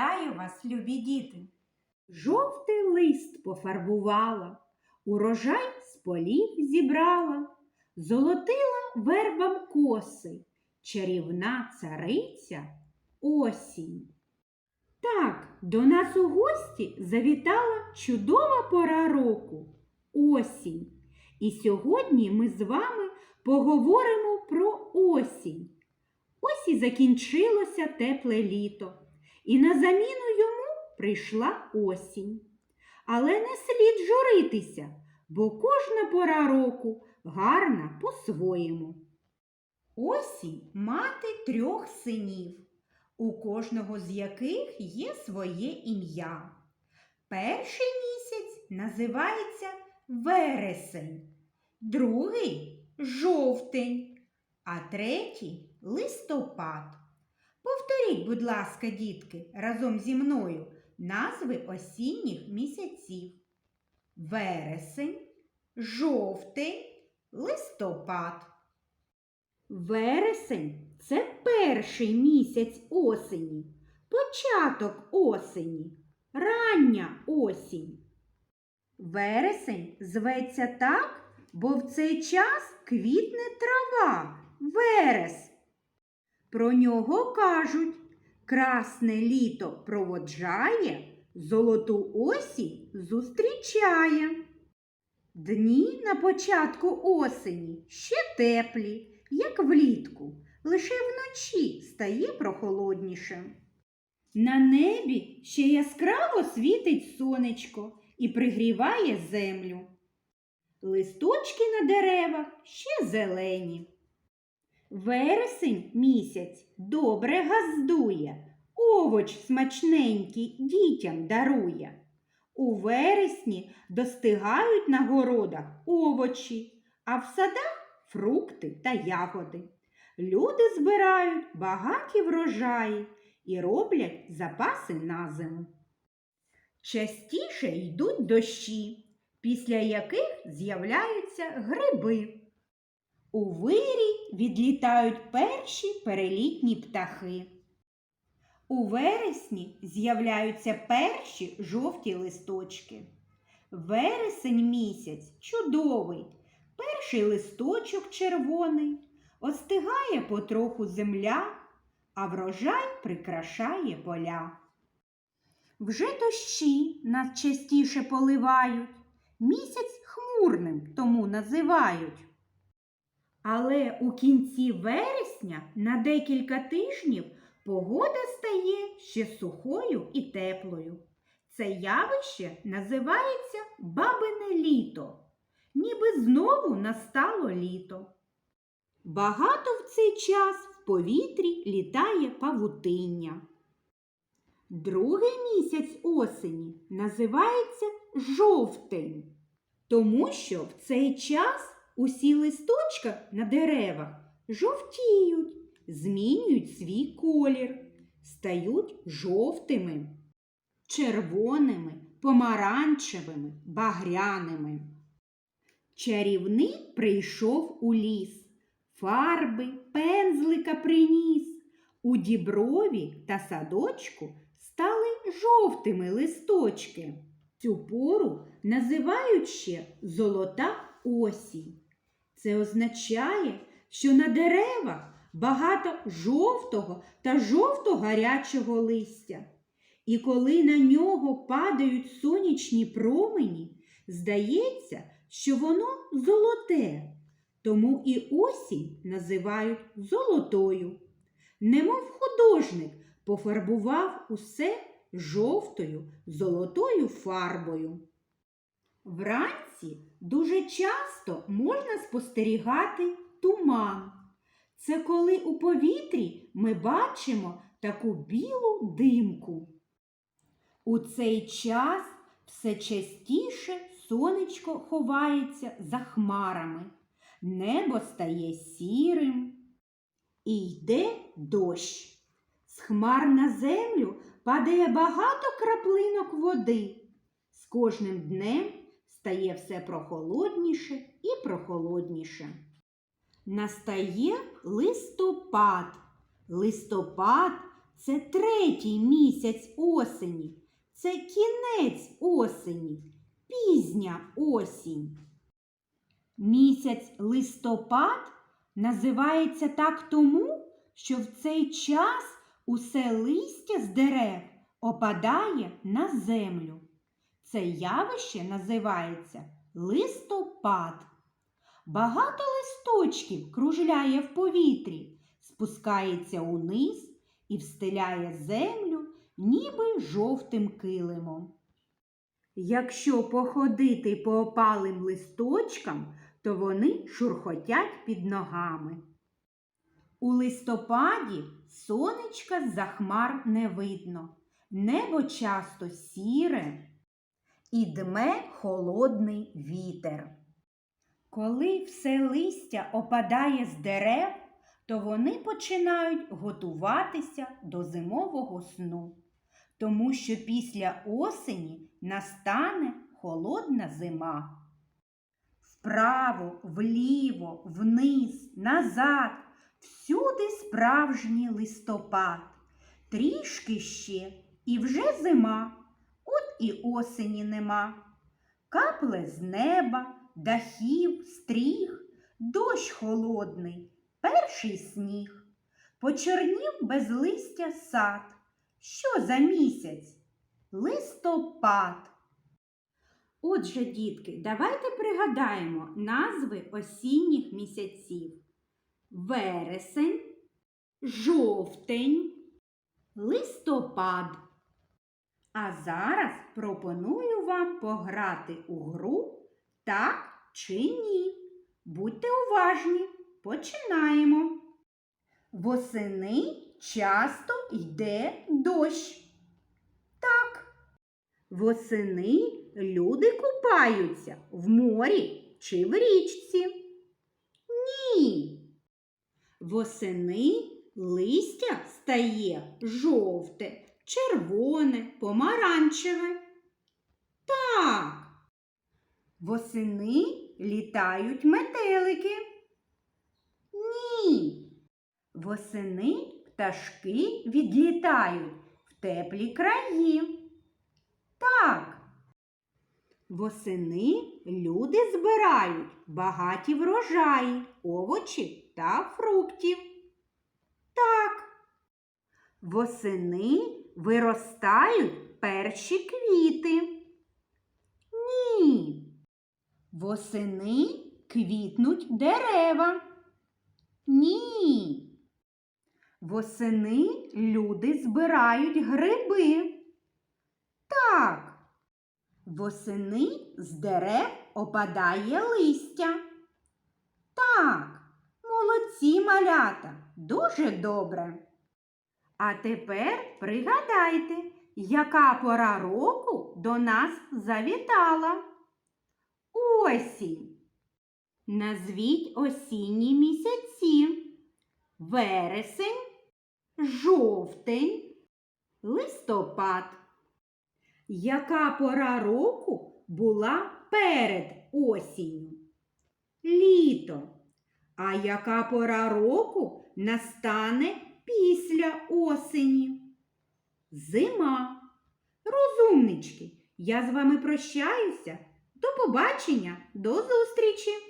Вітаю вас, любі діти! Жовтий лист пофарбувала, урожай з полів зібрала, золотила вербам коси, чарівна цариця осінь. Так, до нас у гості завітала чудова пора року осінь. І сьогодні ми з вами поговоримо про осінь. Ось і закінчилося тепле літо, і на заміну йому прийшла осінь. Але не слід журитися, бо кожна пора року гарна по-своєму. Осінь мати трьох синів, у кожного з яких є своє ім'я. Перший місяць називається вересень, другий жовтень, а третій листопад. Повторіть, будь ласка, дітки, разом зі мною назви осінніх місяців. Вересень, жовтень, листопад. Вересень це перший місяць осені, початок осені, рання осінь. Вересень зветься так, бо в цей час квітне трава, верес. Про нього кажуть, красне літо проводжає, золоту осінь зустрічає. Дні на початку осені ще теплі, як влітку, лише вночі стає прохолодніше. На небі ще яскраво світить сонечко і пригріває землю. Листочки на деревах ще зелені. Вересень місяць добре газдує, овоч смачненький дітям дарує. У вересні достигають на городах овочі, а в садах фрукти та ягоди. Люди збирають багаті врожаї і роблять запаси на зиму. Частіше йдуть дощі, після яких з'являються гриби. У вирій відлітають перші перелітні птахи. У вересні з'являються перші жовті листочки. Вересень місяць чудовий, перший листочок червоний, остигає потроху земля, а врожай прикрашає поля. Вже дощі нас частіше поливають, місяць хмурним тому називають. Але у кінці вересня на декілька тижнів погода стає ще сухою і теплою. Це явище називається бабине літо, ніби знову настало літо. Багато в цей час в повітрі літає павутиння. Другий місяць осені називається жовтень, тому що в цей час усі листочка на деревах жовтіють, змінюють свій колір, стають жовтими, червоними, помаранчевими, багряними. Чарівник прийшов у ліс, фарби, пензлика приніс. У діброві та садочку стали жовтими листочки. Цю пору називають ще золота осінь. Це означає, що на деревах багато жовтого та жовто-гарячого листя. І коли на нього падають сонячні промені, здається, що воно золоте, тому і осінь називають золотою. Немов художник пофарбував усе жовтою золотою фарбою. Вранці дуже часто можна спостерігати туман. Це коли у повітрі ми бачимо таку білу димку. У цей час все частіше сонечко ховається за хмарами, небо стає сірим і йде дощ. З хмар на землю падає багато краплинок води. З кожним днем стає все прохолодніше і прохолодніше. Настає листопад. Листопад це третій місяць осені, це кінець осені, пізня осінь. Місяць листопад називається так тому, що в цей час усе листя з дерев опадає на землю. Це явище називається листопад. Багато листочків кружляє в повітрі, спускається униз і встиляє землю, ніби жовтим килимом. Якщо походити по опалим листочкам, то вони шурхотять під ногами. У листопаді сонечка з-за хмар не видно, небо часто сіре і дме холодний вітер. Коли все листя опадає з дерев, то вони починають готуватися до зимового сну, тому що після осені настане холодна зима. Вправо, вліво, вниз, назад, всюди справжній листопад. Трішки ще і вже зима, і осені нема. Капле з неба, дахів, стріх, дощ холодний, перший сніг. Почорнів без листя сад. Що за місяць? Листопад. Отже, дітки, давайте пригадаємо назви осінніх місяців. Вересень, жовтень, листопад. А зараз пропоную вам пограти у гру так чи ні. Будьте уважні, починаємо. Восени часто йде дощ. Так. Восени люди купаються в морі чи в річці. Ні. Восени листя стає жовте, червоне, помаранчеве. Так. Восени літають метелики. Ні. Восени пташки відлітають в теплі краї. Так. Восени люди збирають багаті врожаї, овочів та фруктів. Так. Восени виростають перші квіти. Ні. Восени квітнуть дерева. Ні. Восени люди збирають гриби. Так. Восени з дерев опадає листя. Так, молодці малята, дуже добре. А тепер пригадайте, яка пора року до нас завітала. Осінь. Назвіть осінні місяці. Вересень, жовтень, листопад. Яка пора року була перед осінню? Літо. А яка пора року настане після осені? Зима. Розумнички, я з вами прощаюся. До побачення, до зустрічі!